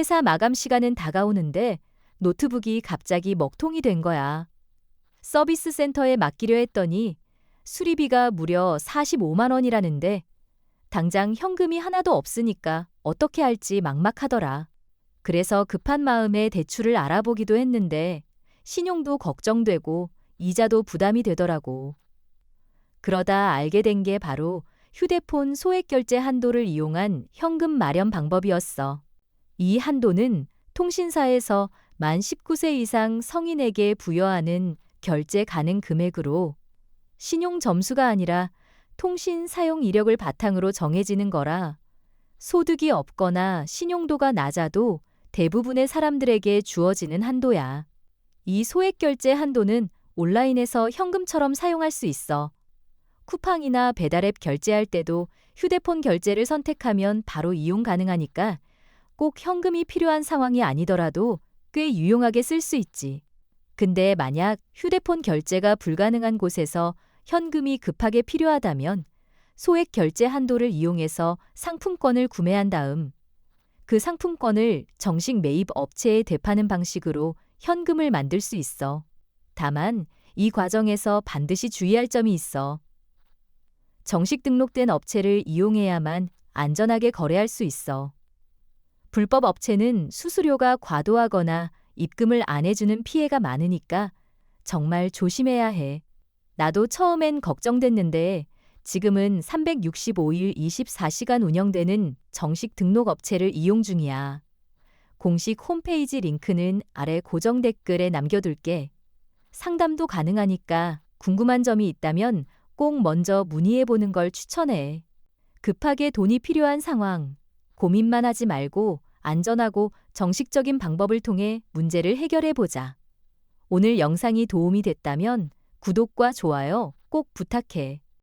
회사 마감 시간은 다가오는데 노트북이 갑자기 먹통이 된 거야. 서비스 센터에 맡기려 했더니 수리비가 무려 45만 원이라는데 당장 현금이 하나도 없으니까 어떻게 할지 막막하더라. 그래서 급한 마음에 대출을 알아보기도 했는데 신용도 걱정되고 이자도 부담이 되더라고. 그러다 알게 된 게 바로 휴대폰 소액 결제 한도를 이용한 현금 마련 방법이었어. 이 한도는 통신사에서 만 19세 이상 성인에게 부여하는 결제 가능 금액으로 신용 점수가 아니라 통신 사용 이력을 바탕으로 정해지는 거라 소득이 없거나 신용도가 낮아도 대부분의 사람들에게 주어지는 한도야. 이 소액 결제 한도는 온라인에서 현금처럼 사용할 수 있어. 쿠팡이나 배달앱 결제할 때도 휴대폰 결제를 선택하면 바로 이용 가능하니까 꼭 현금이 필요한 상황이 아니더라도 꽤 유용하게 쓸 수 있지. 근데 만약 휴대폰 결제가 불가능한 곳에서 현금이 급하게 필요하다면 소액 결제 한도를 이용해서 상품권을 구매한 다음 그 상품권을 정식 매입 업체에 대파는 방식으로 현금을 만들 수 있어. 다만 이 과정에서 반드시 주의할 점이 있어. 정식 등록된 업체를 이용해야만 안전하게 거래할 수 있어. 불법 업체는 수수료가 과도하거나 입금을 안 해주는 피해가 많으니까 정말 조심해야 해. 나도 처음엔 걱정됐는데 지금은 365일 24시간 운영되는 정식 등록 업체를 이용 중이야. 공식 홈페이지 링크는 아래 고정 댓글에 남겨둘게. 상담도 가능하니까 궁금한 점이 있다면 꼭 먼저 문의해 보는 걸 추천해. 급하게 돈이 필요한 상황, 고민만 하지 말고 안전하고 정식적인 방법을 통해 문제를 해결해 보자. 오늘 영상이 도움이 됐다면 구독과 좋아요 꼭 부탁해.